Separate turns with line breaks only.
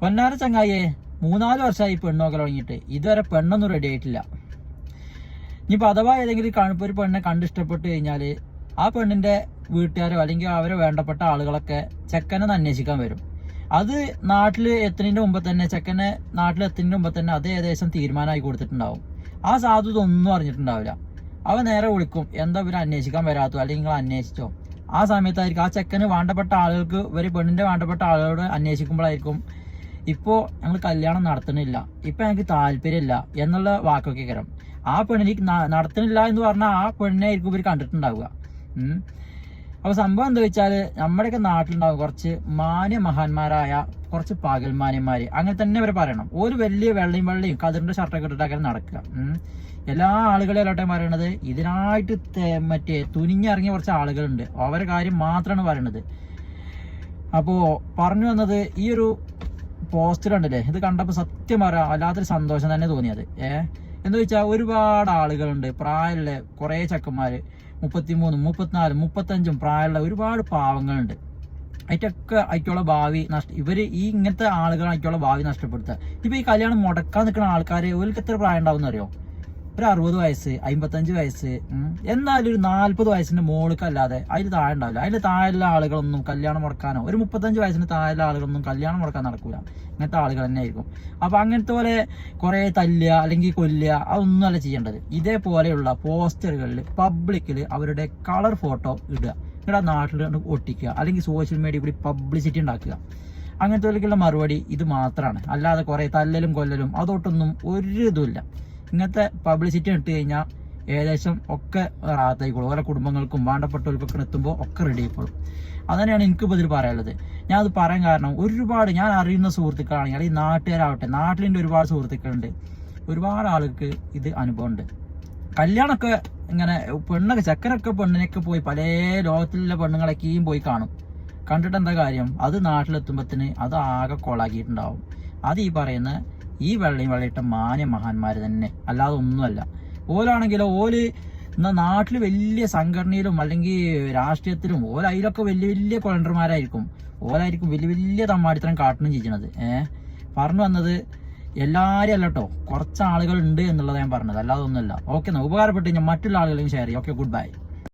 പൊന്നാര ചങ്ങായി മൂന്നാൽ വർഷമായി പെണ്ണൊക്കെ തുടങ്ങിയിട്ട് ഇതുവരെ പെണ്ണൊന്നും റെഡി ആയിട്ടില്ല. ഇനിയിപ്പോൾ അഥവാ ഏതെങ്കിലും കണുപ്പ് ഒരു പെണ്ണെ കണ്ടിഷ്ടപ്പെട്ട് കഴിഞ്ഞാൽ ആ പെണ്ണിന്റെ വീട്ടുകാരോ അല്ലെങ്കിൽ അവരെ വേണ്ടപ്പെട്ട ആളുകളൊക്കെ ചെക്കനെ അന്വേഷിക്കാൻ വരും. അത് നാട്ടിൽ എത്തുന്നതിന്റെ മുമ്പ് തന്നെ ചെക്കനെ നാട്ടിൽ എത്തുന്നതിന് മുമ്പ് തന്നെ അത് ഏകദേശം തീരുമാനമായി കൊടുത്തിട്ടുണ്ടാവും. ആ സാധുത ഒന്നും അറിഞ്ഞിട്ടുണ്ടാവില്ല. അവൻ നേരെ വിളിക്കും എന്താ ഇവർ അന്വേഷിക്കാൻ വരാത്തോ അല്ലെങ്കിൽ നിങ്ങൾ അന്വേഷിച്ചോ? ആ സമയത്തായിരിക്കും ആ ചെക്കന് വേണ്ടപ്പെട്ട ആളുകൾക്ക് ഇവർ പെണ്ണിന്റെ വേണ്ടപ്പെട്ട ആളുകളോട് അന്വേഷിക്കുമ്പോഴായിരിക്കും ഇപ്പോ ഞങ്ങൾ കല്യാണം നടത്തണില്ല. ഇപ്പം ഞങ്ങൾക്ക് താല്പര്യമില്ല എന്നുള്ള വാക്കൊക്കെ കയറും ആ പെണ്ണിന് നടത്തണില്ല എന്ന് പറഞ്ഞാൽ ആ പെണ്ണിനെ ആയിരിക്കും ഇവർ കണ്ടിട്ടുണ്ടാവുക. അപ്പോൾ അപ്പൊ സംഭവം എന്താ വെച്ചാൽ നമ്മുടെയൊക്കെ നാട്ടിലുണ്ടാവും കുറച്ച് മാന്യ മഹാന്മാരായ കുറച്ച് പകൽമാന്യന്മാർ അങ്ങനെ തന്നെ ഇവരെ പറയണം. ഒരു വലിയ വെള്ളയും വെള്ളയും കതിറിന്റെ ഷർട്ടൊക്കെ ഇട്ടിട്ടൊക്കെ നടക്കുക. എല്ലാ ആളുകളെ അല്ലോട്ടെ പറയണത് ഇതിനായിട്ട് മറ്റേ തുനിഞ്ഞിറങ്ങിയ കുറച്ച് ആളുകളുണ്ട്. അവരെ കാര്യം മാത്രമാണ് പറയണത്. അപ്പോൾ പറഞ്ഞു വന്നത് ഈ ഒരു പോസ്റ്റർ കണ്ടില്ലേ? ഇത് കണ്ടപ്പോൾ സത്യം പറയാം വല്ലാത്തൊരു സന്തോഷം തന്നെ തോന്നിയത്. ഏ? എന്ന് വെച്ചാൽ ഒരുപാട് ആളുകളുണ്ട് പ്രായമുള്ള കുറേ ചെക്കന്മാര് മുപ്പത്തിമൂന്നും മുപ്പത്തിനാലും മുപ്പത്തഞ്ചും പ്രായമുള്ള ഒരുപാട് പാവങ്ങളുണ്ട്. അതിറ്റൊക്കെ അയക്കുള്ള ഭാവി നഷ്ട ഇവർ ഈ ഇങ്ങനത്തെ ആളുകൾ അയക്കുള്ള ഭാവി നഷ്ടപ്പെടുത്തുക ഇപ്പൊ ഈ കല്യാണം മുടക്കാൻ നിൽക്കുന്ന ആൾക്കാര് ഇവർക്ക് എത്ര പ്രായം ഉണ്ടാവും അറിയോ ഒരു അറുപത് വയസ്സ് അമ്പത്തഞ്ച് വയസ്സ് എന്നാലും ഒരു നാല്പത് വയസ്സിന്റെ മോൾക്കല്ലാതെ അതിൽ താഴെ ഉണ്ടാവില്ല. അതിൽ താഴെയുള്ള ആളുകളൊന്നും കല്യാണം മുടക്കാനോ ഒരു മുപ്പത്തഞ്ച് വയസ്സിന് താഴെയുള്ള ആളുകളൊന്നും കല്യാണം മുടക്കാൻ നടക്കൂല. ഇങ്ങനത്തെ ആളുകൾ തന്നെ ആയിരിക്കും അപ്പൊ അങ്ങനത്തെ പോലെ കുറെ തല്ലുക അല്ലെങ്കിൽ കൊല്ലുക അതൊന്നുമല്ല ചെയ്യേണ്ടത്. ഇതേപോലെയുള്ള പോസ്റ്ററുകളിൽ പബ്ലിക്കിൽ അവരുടെ കളർ ഫോട്ടോ ഇടുക. നിങ്ങളുടെ നാട്ടിൽ ഒട്ടിക്കുക. അല്ലെങ്കിൽ സോഷ്യൽ മീഡിയ കൂടി പബ്ലിസിറ്റി ഉണ്ടാക്കുക. അങ്ങനത്തെ മറുപടി ഇത് മാത്രമാണ് അല്ലാതെ കുറെ തല്ലലും കൊല്ലലും അതൊട്ടൊന്നും ഒരു ഇതുമില്ല ഇങ്ങനത്തെ പബ്ലിസിറ്റി ഇട്ട് കഴിഞ്ഞാൽ ഏകദേശം ഒക്കെ റാത്തായിക്കോളും. ഓരോ കുടുംബങ്ങൾക്കും വേണ്ടപ്പെട്ടവർക്കൊക്കെ എത്തുമ്പോൾ ഒക്കെ റെഡി ആയിക്കോളും. അതന്നെയാണ് എനിക്കിപ്പോൾ ഇതിൽ പറയാനുള്ളത്. ഞാൻ അത് പറയാൻ കാരണം ഒരുപാട് ഞാൻ അറിയുന്ന സുഹൃത്തുക്കളാണെങ്കിൽ അല്ലെങ്കിൽ നാട്ടുകാരാവട്ടെ നാട്ടിലിന്റെ ഒരുപാട് സുഹൃത്തുക്കളുണ്ട്. ഒരുപാട് ആൾക്ക് ഇത് അനുഭവമുണ്ട്. കല്യാണമൊക്കെ ഇങ്ങനെ പെണ്ണൊക്കെ ചെക്കനൊക്കെ പെണ്ണിനൊക്കെ പോയി പല ലോകത്തിലുള്ള പെണ്ണുങ്ങളൊക്കെയും പോയി കാണും. കണ്ടിട്ട് എന്താ കാര്യം? അത് നാട്ടിലെത്തുമ്പത്തിന് അത് ആകെ കൊളാക്കിയിട്ടുണ്ടാവും. അത് ഈ പറയുന്ന ഈ വെള്ളയും വെള്ളയിട്ട മാന്യ മഹാന്മാര് തന്നെ. അല്ലാതെ ഒന്നുമല്ല. ഓലാണെങ്കിലോ ഓൽ എന്നാ നാട്ടിൽ വലിയ സംഘടനയിലും അല്ലെങ്കിൽ രാഷ്ട്രീയത്തിലും ഓല അതിലൊക്കെ വലിയ വലിയ കൊളണ്ടർമാരായിരിക്കും. ഓലായിരിക്കും വലിയ വലിയ തമ്മാടിത്തരം കാട്ടണം ചെയ്യണത്. ഏഹ് പറഞ്ഞു വന്നത് എല്ലാവരും അല്ല കേട്ടോ കുറച്ച് ആളുകൾ ഉണ്ട് എന്നുള്ളത് ഞാൻ പറഞ്ഞത്. അല്ലാതെ ഒന്നുമല്ല. ഓക്കെ എന്നാൽ ഉപകാരപ്പെട്ട് കഴിഞ്ഞാൽ മറ്റുള്ള ആളുകളെയും ഷെയർ ചെയ്യും. Okay good bye